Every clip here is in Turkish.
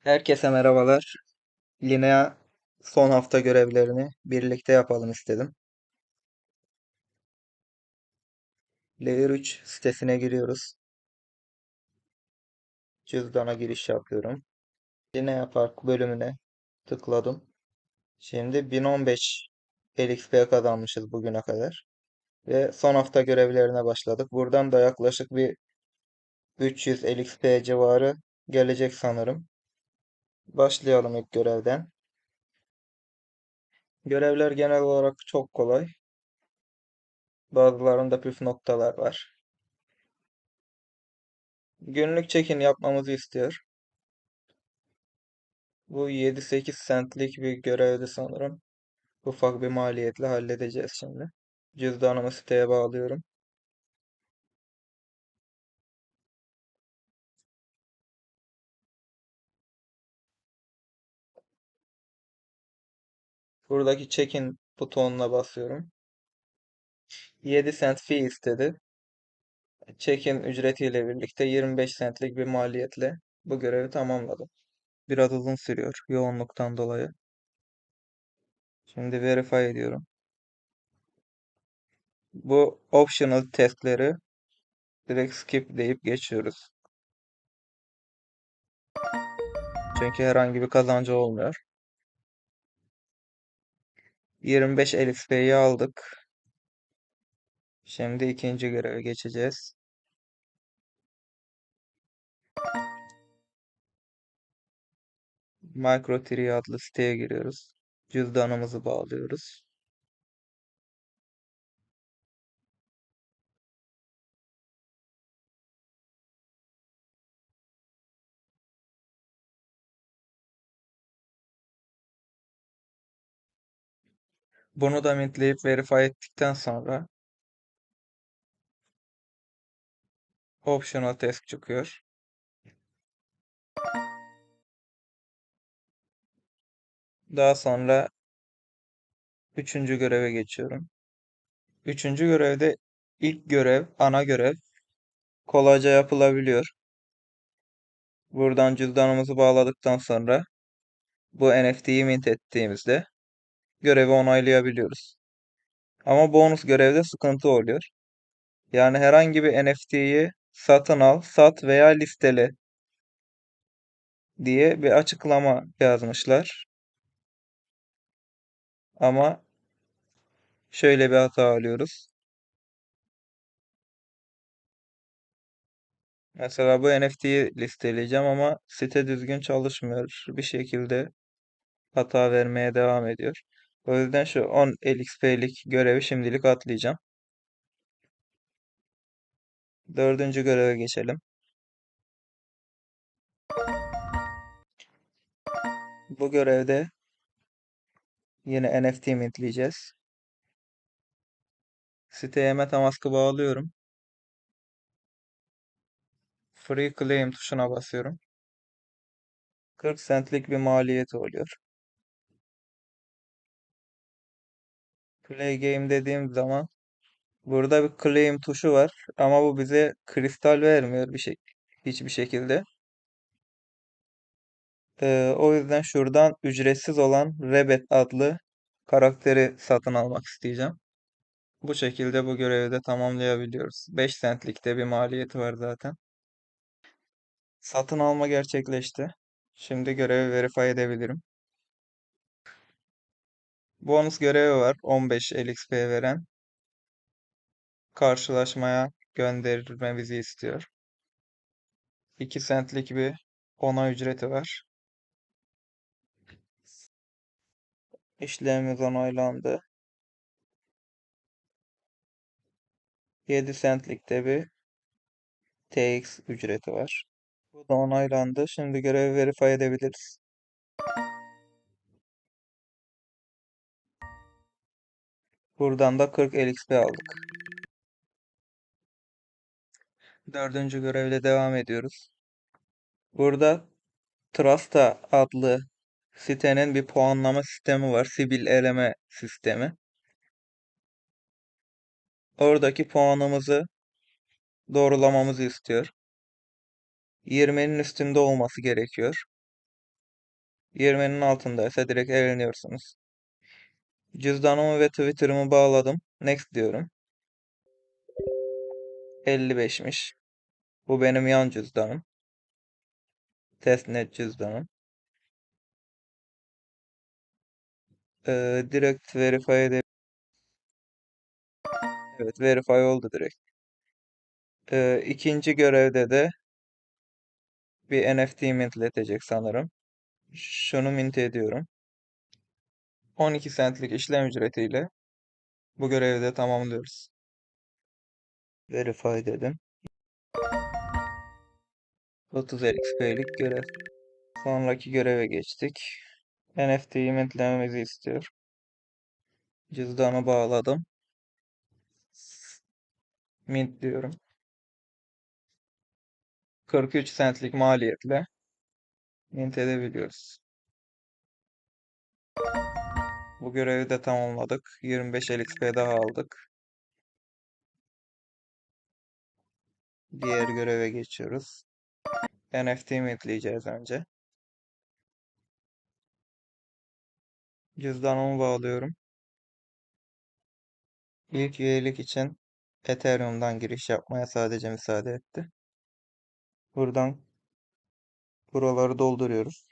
Herkese merhabalar. Linea son hafta görevlerini birlikte yapalım istedim. Layer 3 sitesine giriyoruz. Cüzdana giriş yapıyorum. Linea Park bölümüne tıkladım. Şimdi 1015 LXP kazanmışız bugüne kadar. Ve son hafta görevlerine başladık. Buradan da yaklaşık bir 300 LXP civarı gelecek sanırım. Başlayalım ilk görevden. Görevler genel olarak çok kolay. Bazılarında püf noktalar var. Günlük check-in yapmamızı istiyor. Bu 7-8 centlik bir görevdi sanırım. Ufak bir maliyetle halledeceğiz şimdi. Cüzdanımı siteye bağlıyorum. Buradaki check-in butonuna basıyorum. 7 cent fee istedi. Check-in ücretiyle birlikte 25 centlik bir maliyetle bu görevi tamamladım. Biraz uzun sürüyor yoğunluktan dolayı. Şimdi verify ediyorum. Bu optional testleri direkt skip deyip geçiyoruz. Çünkü herhangi bir kazancı olmuyor. 25 LXP'yi aldık. Şimdi ikinci göreve geçeceğiz. MicroTree adlı siteye giriyoruz. Cüzdanımızı bağlıyoruz. Bunu da mintleyip verify ettikten sonra optional test çıkıyor. Daha sonra üçüncü göreve geçiyorum. Üçüncü görevde ilk görev, ana görev kolayca yapılabiliyor. Buradan cüzdanımızı bağladıktan sonra bu NFT'yi mint ettiğimizde görevi onaylayabiliyoruz. Ama bonus görevde sıkıntı oluyor. Yani herhangi bir NFT'yi satın al, sat veya listele diye bir açıklama yazmışlar. Ama şöyle bir hata alıyoruz. Mesela bu NFT'yi listeleyeceğim ama site düzgün çalışmıyor. Bir şekilde hata vermeye devam ediyor. O yüzden şu 10 LXP'lik görevi şimdilik atlayacağım. Dördüncü göreve geçelim. Bu görevde yine NFT mintleyeceğiz. Siteye MetaMask'ı bağlıyorum. Free Claim tuşuna basıyorum. 40 centlik bir maliyeti oluyor. Play Game dediğim zaman burada bir Claim tuşu var ama bu bize kristal vermiyor bir şey hiçbir şekilde. Ee, o yüzden şuradan ücretsiz olan Rebet adlı karakteri satın almak isteyeceğim. Bu şekilde bu görevi de tamamlayabiliyoruz. 5 centlikte bir maliyeti var zaten. Satın alma gerçekleşti. Şimdi görevi verify edebilirim. Bonus görevi var. 15 LXP veren. Karşılaşmaya gönderilmemizi istiyor. 2 centlik bir ona ücreti var. İşlemimiz onaylandı. 7 centlikte bir TX ücreti var. Bu da onaylandı. Şimdi görevi verify edebiliriz. Buradan da 40 LXP aldık. Dördüncü görevle devam ediyoruz. Burada Trasta adlı sitenin bir puanlama sistemi var. Sibil eleme sistemi. Oradaki puanımızı doğrulamamızı istiyor. 20'nin üstünde olması gerekiyor. 20'nin altındaysa direkt eğleniyorsunuz. Cüzdanımı ve Twitter'ımı bağladım. Next diyorum. 55'miş. Bu benim yan cüzdanım. Testnet cüzdanım. Ee, direkt verify edip Evet verify oldu direkt. Ee, ikinci görevde de bir NFT mintletecek sanırım. Şunu mint ediyorum. 12 centlik işlem ücretiyle bu görevi de tamamlıyoruz. Verify dedim. 30 XP'lik görev. Sonraki göreve geçtik. NFT'yi mintlememizi istiyor. Cüzdanı bağladım. Mint diyorum. 43 centlik maliyetle mint edebiliyoruz. Bu görevi de tamamladık. 25 LXP daha aldık. Diğer göreve geçiyoruz. NFT mintleyeceğiz önce. Cüzdanımı bağlıyorum. İlk üyelik için Ethereum'dan giriş yapmaya sadece müsaade etti. Buradan buraları dolduruyoruz.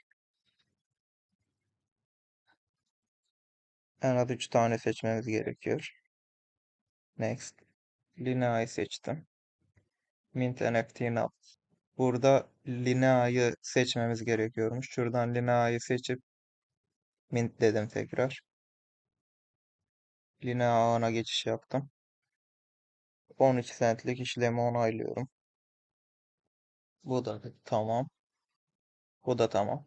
En az 3 tane seçmemiz gerekiyor. Next. Linea'yı seçtim. Mint NFT Now. Burada Linea'yı seçmemiz gerekiyormuş. Şuradan Linea'yı seçip Mint dedim tekrar. Linea ağına geçiş yaptım. 13 centlik işlemi onaylıyorum. Bu da tamam. Bu da tamam.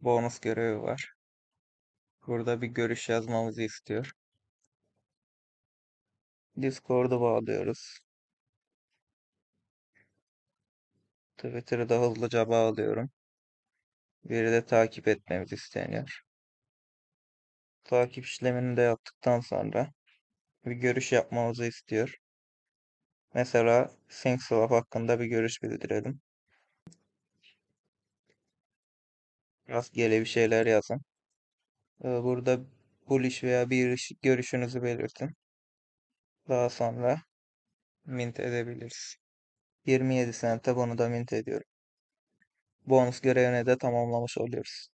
Bonus görevi var. Burada bir görüş yazmamızı istiyor. Discord'u bağlıyoruz. Twitter'ı da hızlıca bağlıyorum. Biri de takip etmemiz isteniyor. Takip işlemini de yaptıktan sonra bir görüş yapmamızı istiyor. Mesela SyncSwap hakkında bir görüş bildirelim. Rastgele bir şeyler yazın. Ee, Burada bullish veya bir görüşünüzü belirtin. Daha sonra mint edebiliriz. 27 sente bunu da mint ediyorum. Bonus görevini de tamamlamış oluyoruz.